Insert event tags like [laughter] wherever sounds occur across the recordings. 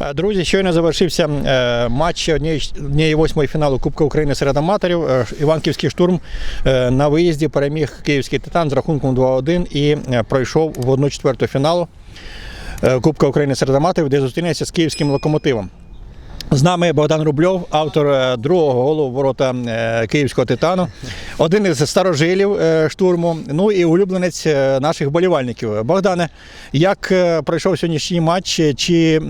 Е, Друзі, щойно завершився е, матч однієї восьмої фіналу Кубка України серед аматорів. Е, Іванківський штурм на виїзді переміг київський титан з рахунком 2-1 і пройшов в 1 четверту фіналу Кубка України серед аматорів, де зустрінеться з київським локомотивом. З нами Богдан Рубльов, автор е, другого голу ворота е, київського титану, один із старожилів е, штурму, ну і улюбленець наших болівальників. Богдане, як пройшов сьогоднішній матч? Чи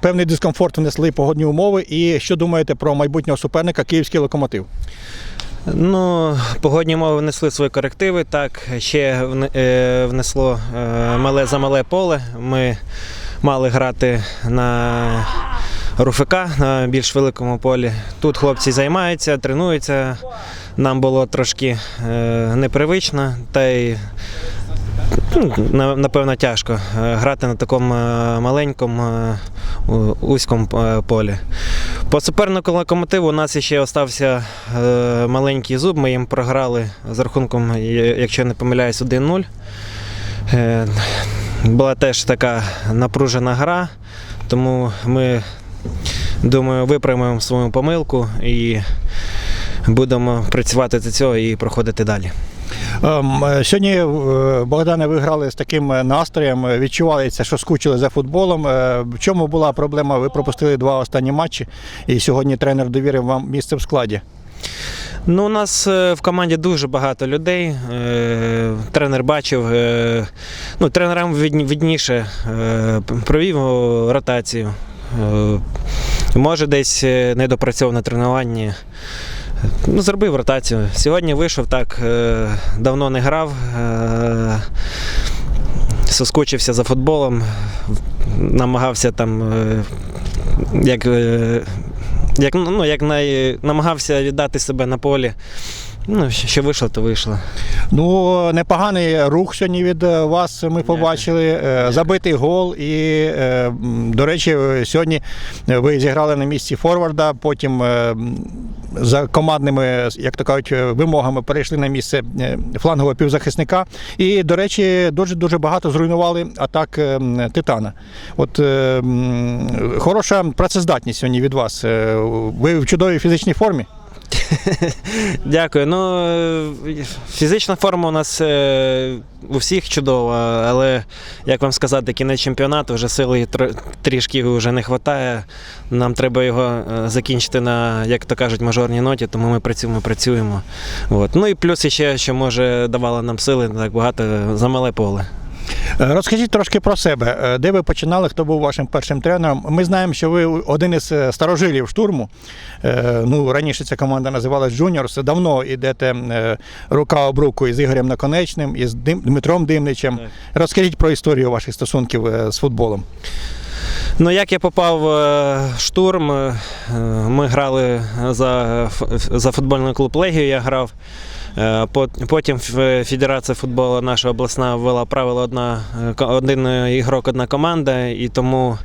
певний дискомфорт внесли погодні умови? І що думаєте про майбутнього суперника київський локомотив? Ну, погодні умови внесли свої корективи. Так, ще внесло мале за мале поле. Ми мали грати на РУФК на більш великому полі. Тут хлопці займаються, тренуються. Нам було трошки е, непривично, та й ну, напевно тяжко е, грати на такому е, маленькому узькому полі. По супернику локомотиву у нас ще остався маленький зуб. Ми їм програли з рахунком, якщо не помиляюсь, 1-0. Е, була теж така напружена гра, тому ми, думаю, виправимо свою помилку і будемо працювати до цього і проходити далі. Ем, е, Сьогодні е, Богдане ви грали з таким е, настроєм. Відчувається, що скучили за футболом. В чому була проблема? Ви пропустили два останні матчі, і сьогодні тренер довірив вам місце в складі. Ну, у нас в команді дуже багато людей. Тренер бачив. Ну, тренерам видні- видніше е, провів ротацію. Може, десь е, не допрацьовував на тренуванні. Ну, зробив ротацію. Сьогодні вийшов так, е, давно не грав. е, Соскучився за футболом, намагався там, як як, ну, як най, намагався віддати себе на полі. Ну, що вийшло, то вийшло. Ну, непоганий рух сьогодні від е, вас ми побачили. Е, Забитий гол. І, е, до речі, сьогодні ви зіграли на місці форварда, потім за командними, як то кажуть, вимогами перейшли на місце е, флангового півзахисника. І, до речі, дуже дуже багато зруйнували атак е, Титана. От е, хороша працездатність сьогодні від вас. Ви в чудовій фізичній формі. [laughs] Дякую. Ну, е, фізична форма у нас е, у всіх чудова, але як вам сказати, кінець чемпіонату вже сили тр- трішки вже не вистачає. Нам треба його е, закінчити на, як то кажуть, мажорній ноті, тому ми працюємо, працюємо. От. Ну і плюс ще, що може давало нам сили так багато за мале поле. Е, Розкажіть трошки про себе. Е, Де ви починали? Хто був вашим першим тренером? Ми знаємо, що ви один із е, старожилів штурму. Ну, раніше ця команда називалась Джуніорс. Давно йдете рука об руку із Ігорем Наконечним, із Дмитром Димничем. Розкажіть про історію ваших стосунків з футболом. Ну, як я попав е, в штурм, е, ми грали за, за футбольний клуб Легію, я грав. Е, Потім Федерація футболу наша обласна ввела правило одна, один ігрок, одна команда, і тому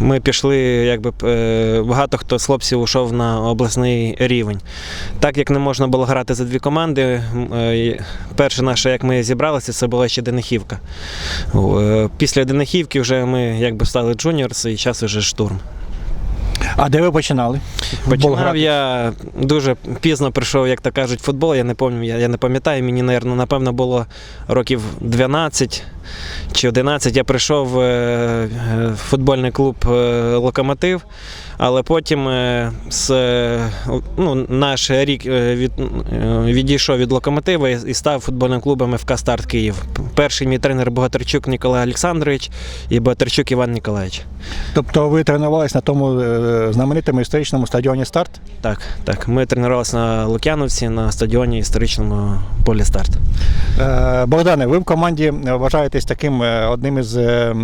ми пішли, якби багато хто з хлопців ушов на обласний рівень. Так як не можна було грати за дві команди, перше наше, як ми зібралися, це була ще Денихівка. Після Денихівки вже ми якби стали джуніорс і зараз уже штурм. А де ви починали? Починав я дуже пізно прийшов, як то кажуть, футбол. Я не пам'ятаю, я, я не пам'ятаю, мені, напевно, було років 12 чи 11. Я прийшов в е, футбольний клуб е, Локомотив, але потім е, з, е, ну, наш рік е, від, е, відійшов від локомотива і, став футбольним клубом ФК Старт Київ. Перший мій тренер Богатирчук Ніколай Олександрович і Богатирчук Іван Ніколаєвич. Тобто ви тренувалися на тому е, знаменитому історичному стадіоні Старт? Так, так. Ми тренувалися на Лук'яновці на стадіоні історичному полі старт. Е, Богдане, ви в команді вважаєтесь таким е, одним із е,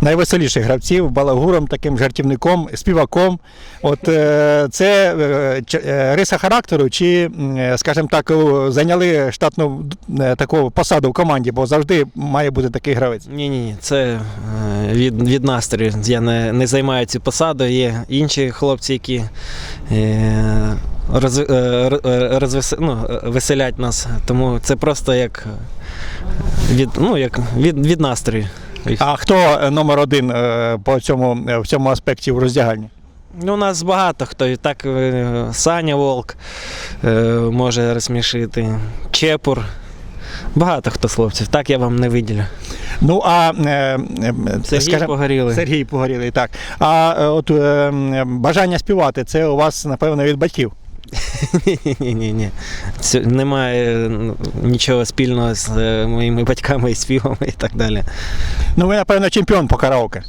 найвеселіших гравців, балагуром, таким жартівником, співаком. От е, це риса характеру, чи, скажімо так, зайняли штатну таку посаду в команді, бо завжди має бути такий гравець. Ні, ні, це від, від настрою. Я не, не займаю цю посаду. Є інші хлопці, які роз, е, е, розвес, ну, е, веселять нас. Тому це просто як від, ну, як від, від настрою. А хто номер один по цьому, в цьому аспекті в роздягальні? Ну, у нас багато хто. І так Саня Волк може розсмішити, Чепур. Багато хто з хлопців. Так я вам не виділю. Ну а е, е, Сергій скажем- погоріли. Сергій Погорілий, так. А от е, бажання співати це у вас, напевно, від батьків. Ні, ні, ні. Це немає ну, нічого спільного з е, моїми батьками і співами і так далі. Ну, ви, напевно, чемпіон по караоке.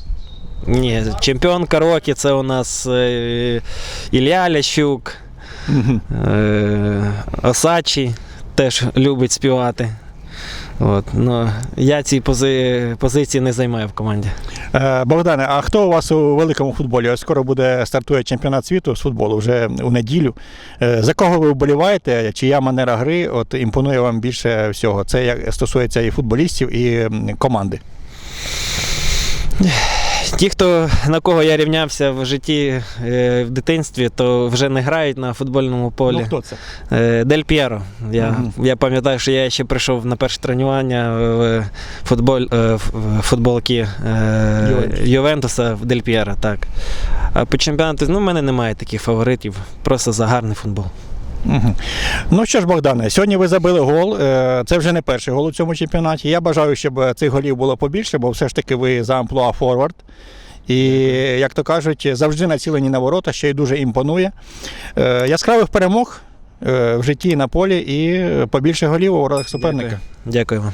Ні, чемпіон караоке це у нас е, Ілля Лящук, е, Осачі теж любить співати. От, ну, я ці пози, позиції не займаю в команді. Е, Богдане, а хто у вас у великому футболі? Ось Скоро буде стартує чемпіонат світу з футболу вже у неділю. Е, За кого ви вболіваєте? Чия манера гри от імпонує вам більше всього? Це як стосується і футболістів, і команди. Ті, хто на кого я рівнявся в житті е, в дитинстві, то вже не грають на футбольному полі. Ну, хто це? Е, Дель П'єро. Я, Мгм. я пам'ятаю, що я ще прийшов на перше тренування в футболь, е, в футболки Ювентус. Ювентуса в Дель П'єро, так. А по чемпіонату, ну, в мене немає таких фаворитів, просто за гарний футбол. Ну що ж, Богдане, сьогодні ви забили гол. Е, Це вже не перший гол у цьому чемпіонаті. Я бажаю, щоб е, цих голів було побільше, бо все ж таки ви за амплуа форвард. І, як то кажуть, завжди націлені на ворота, що й дуже імпонує. Е, Яскравих перемог в житті і на полі і побільше голів у воротах суперника. Дякую вам.